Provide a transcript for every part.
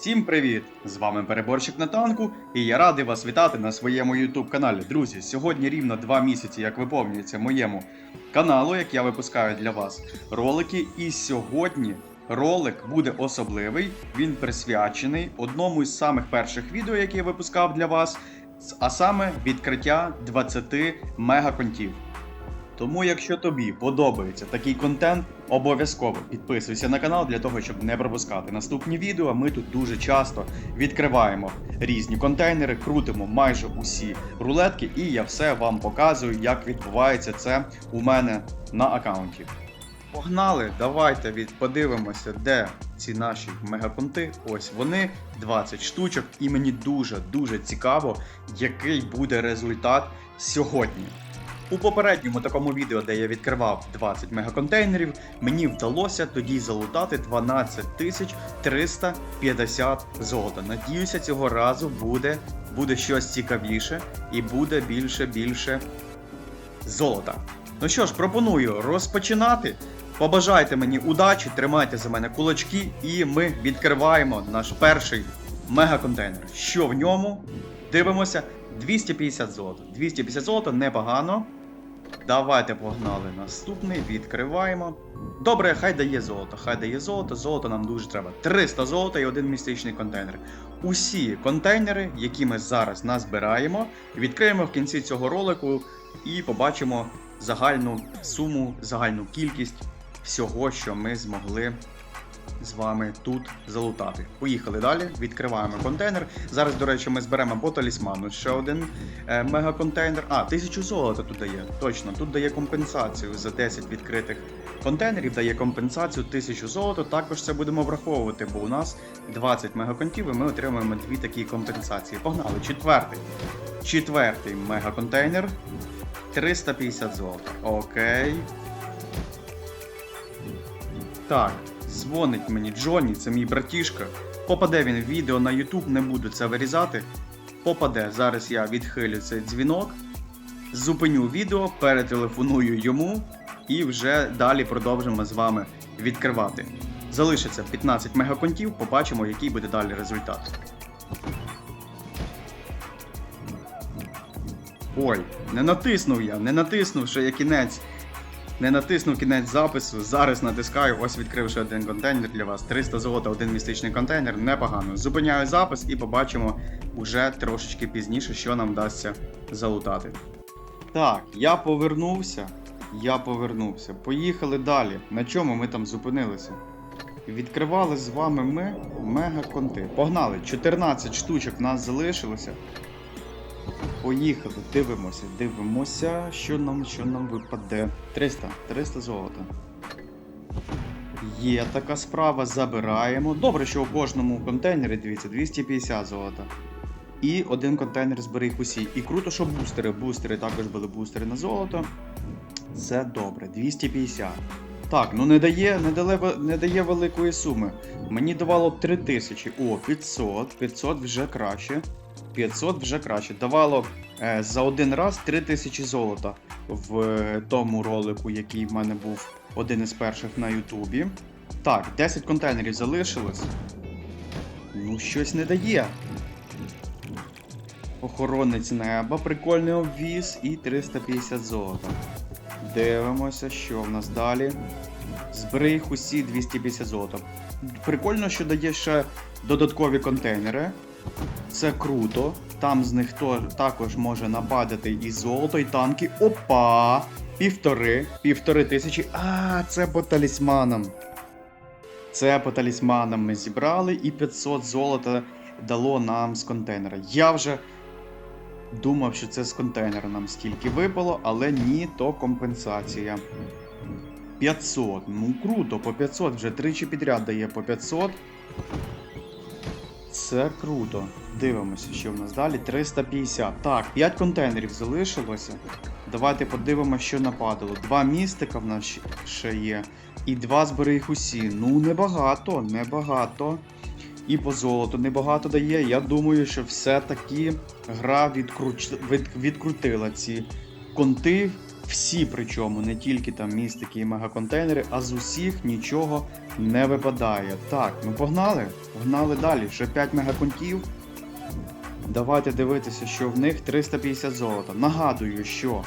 Всім привіт! З вами переборщик на танку, і я радий вас вітати на своєму YouTube каналі. Друзі, сьогодні рівно два місяці, як виповнюється моєму каналу, як я випускаю для вас ролики. І сьогодні ролик буде особливий. Він присвячений одному із самих перших відео, які я випускав для вас, а саме відкриття 20 мегаконтів. Тому, якщо тобі подобається такий контент, обов'язково підписуйся на канал для того, щоб не пропускати наступні відео. Ми тут дуже часто відкриваємо різні контейнери, крутимо майже усі рулетки, і я все вам показую, як відбувається це у мене на аккаунті. Погнали, давайте від подивимося, де ці наші мегаконти. Ось вони, 20 штучок, і мені дуже дуже цікаво, який буде результат сьогодні. У попередньому такому відео, де я відкривав 20 мегаконтейнерів, мені вдалося тоді залутати 12 тисяч 350 золота. Надіюся, цього разу буде, буде щось цікавіше і буде більше більше золота. Ну що ж, пропоную розпочинати. Побажайте мені удачі, тримайте за мене кулачки, і ми відкриваємо наш перший мегаконтейнер. Що в ньому? Дивимося. 250 золота. 250 золота непогано. Давайте погнали наступний, відкриваємо. Добре, хай дає золото, хай дає золото, золото нам дуже треба. 300 золота і один містичний контейнер. Усі контейнери, які ми зараз назбираємо, відкриємо в кінці цього ролику і побачимо загальну суму, загальну кількість всього, що ми змогли з вами тут залутати. Поїхали далі, відкриваємо контейнер. Зараз, до речі, ми зберемо по талісману ще один е, мегаконтейнер. А, тисячу золота тут дає. Точно, тут дає компенсацію за 10 відкритих контейнерів, дає компенсацію 1000 золота. Також це будемо враховувати, бо у нас 20 мегаконтів, і ми отримуємо дві такі компенсації. Погнали, четвертий. Четвертий мегаконтейнер. 350 золота. Окей. Так, дзвонить мені Джонні, це мій братішка. Попаде він в відео на YouTube, не буду це вирізати. Попаде. Зараз я відхилю цей дзвінок, зупиню відео, перетелефоную йому і вже далі продовжимо з вами відкривати. Залишиться 15 мегаконтів, побачимо, який буде далі результат. Ой, не натиснув я, не натиснув, що я кінець. Не натиснув кінець запису. Зараз натискаю. Ось відкривши один контейнер для вас. 300 золота, один містичний контейнер. Непогано. Зупиняю запис і побачимо уже трошечки пізніше, що нам вдасться залутати. Так, я повернувся. Я повернувся. Поїхали далі. На чому ми там зупинилися? Відкривали з вами ми мега-конти. Погнали! 14 штучок в нас залишилося. Поїхали, дивимося, дивимося, що нам, що нам випаде. 300, 300 золота. Є така справа, забираємо. Добре, що у кожному контейнері, дивіться, 250 золота. І один контейнер зберіг усі. І круто, що бустери. Бустери також були бустери на золото. Це добре, 250. Так, ну не дає, не, дали, не дає великої суми. Мені давало 3000. О, 500. 500 вже краще. 500 вже краще. Давало е, за один раз 3000 золота в е, тому ролику, який в мене був один із перших на Ютубі. Так, 10 контейнерів залишилось. Ну, щось не дає. Охоронець неба, прикольний обвіз і 350 золота. Дивимося, що в нас далі. Зберіг усі 250 золота. Прикольно, що дає ще додаткові контейнери. Це круто. Там з них також може нападати і золото, і танки. Опа! Півтори, півтори тисячі. А, це по талісманам. Це по талісманам ми зібрали, і 500 золота дало нам з контейнера. Я вже думав, що це з контейнера нам стільки випало, але ні, то компенсація. 500. Ну круто, по 500 вже тричі підряд дає по 500. Це круто. Дивимося, що в нас далі. 350. Так, 5 контейнерів залишилося. Давайте подивимося, що нападало. Два містика в нас ще- є. І два зберіг усі. Ну, небагато, небагато. І по золоту небагато дає. Я думаю, що все-таки гра відкруч... від... відкрутила ці конти Всі, причому не тільки там містики і мегаконтейнери, а з усіх нічого не випадає. Так, ми погнали? Погнали далі. Ще 5 мегаконтів. Давайте дивитися, що в них 350 золота. Нагадую, що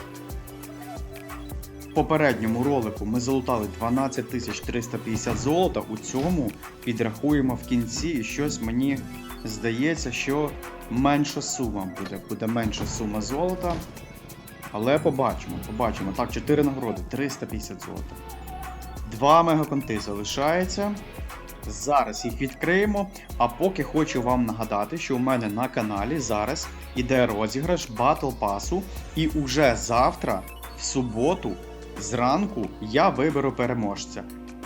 в попередньому ролику ми залутали 12 350 золота. У цьому підрахуємо в кінці і щось мені здається, що менша сума буде. Буде менша сума золота. Але побачимо, побачимо. Так, 4 нагороди, 350 золота. Два мегаконти залишається. Зараз їх відкриємо. А поки хочу вам нагадати, що у мене на каналі зараз іде розіграш Battle Pass, і уже завтра, в суботу, зранку, я виберу переможця.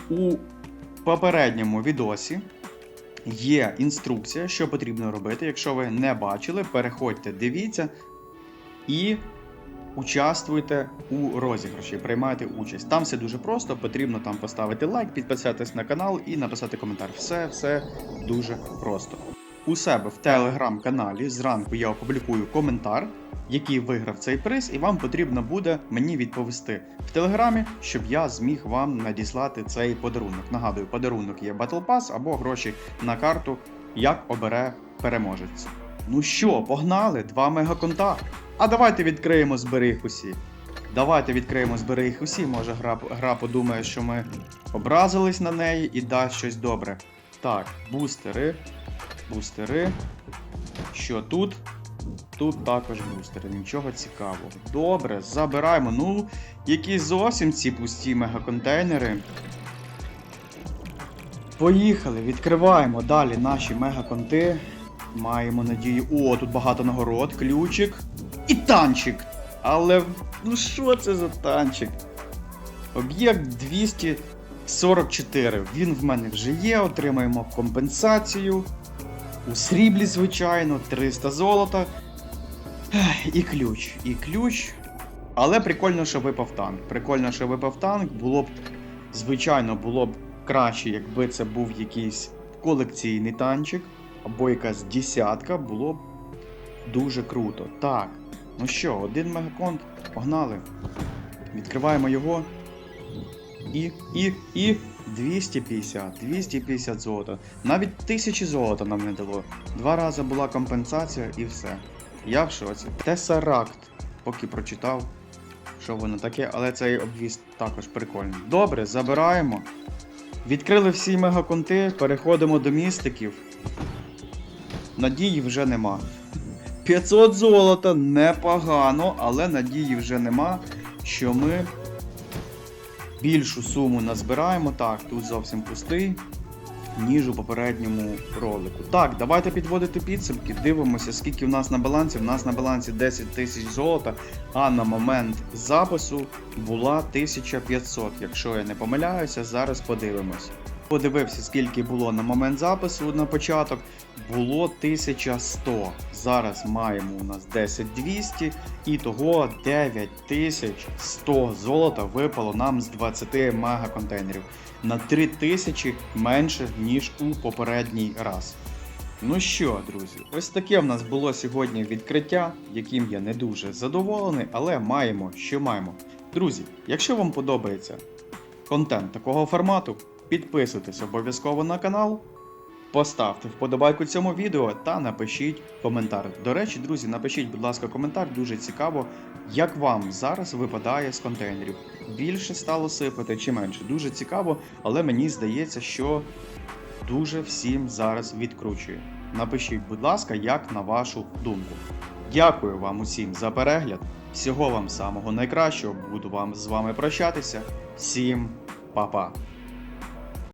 У попередньому відосі є інструкція, що потрібно робити. Якщо ви не бачили, переходьте, дивіться і участвуйте у розіграші, приймайте участь. Там все дуже просто. Потрібно там поставити лайк, підписатись на канал і написати коментар. Все, все дуже просто. У себе в телеграм-каналі зранку я опублікую коментар, який виграв цей приз, і вам потрібно буде мені відповісти в телеграмі, щоб я зміг вам надіслати цей подарунок. Нагадую, подарунок є Battle Pass або гроші на карту, як обере переможець. Ну що, погнали? Два мегаконта. А давайте відкриємо збери їх усі. Давайте відкриємо збери їх усі. Може гра, гра подумає, що ми образились на неї і дасть щось добре. Так, бустери. Бустери. Що тут? Тут також бустери, нічого цікавого. Добре, забираємо. Ну, які зовсім ці пусті мегаконтейнери. Поїхали, відкриваємо далі наші мегаконти. Маємо надію. О, тут багато нагород, ключик і танчик. Але ну що це за танчик? Об'єкт 244. Він в мене вже є, отримаємо компенсацію. У сріблі, звичайно, 300 золота. І ключ. І ключ. Але прикольно, що випав танк. Прикольно, що випав танк. Було б, звичайно, було б краще, якби це був якийсь колекційний танчик або якась десятка, було б дуже круто. Так, ну що, один мегаконт, погнали. Відкриваємо його. І, і, і 250, 250 золота. Навіть 1000 золота нам не дало. Два рази була компенсація і все. Я в шоці. Тесаракт. Поки прочитав, що воно таке, але цей обвіз також прикольний. Добре, забираємо. Відкрили всі мегаконти, переходимо до містиків. Надії вже нема. 500 золота непогано, але надії вже нема, що ми більшу суму назбираємо. Так, тут зовсім пустий, ніж у попередньому ролику. Так, давайте підводити підсумки. Дивимося, скільки в нас на балансі. В нас на балансі 10 тисяч золота, а на момент запису була 1500. Якщо я не помиляюся, зараз подивимось. Подивився, скільки було на момент запису на початок. Було 1100. Зараз маємо у нас 10200 і того 9100 золота випало нам з 20 мегаконтейнерів. На 3000 менше, ніж у попередній раз. Ну що, друзі, ось таке в нас було сьогодні відкриття, яким я не дуже задоволений, але маємо, що маємо. Друзі, якщо вам подобається контент такого формату, підписуйтесь обов'язково на канал. Поставте вподобайку цьому відео та напишіть коментар. До речі, друзі, напишіть, будь ласка, коментар, дуже цікаво, як вам зараз випадає з контейнерів. Більше стало сипати чи менше. Дуже цікаво, але мені здається, що дуже всім зараз відкручує. Напишіть, будь ласка, як на вашу думку. Дякую вам усім за перегляд. Всього вам самого найкращого. Буду вам з вами прощатися. Всім па-па!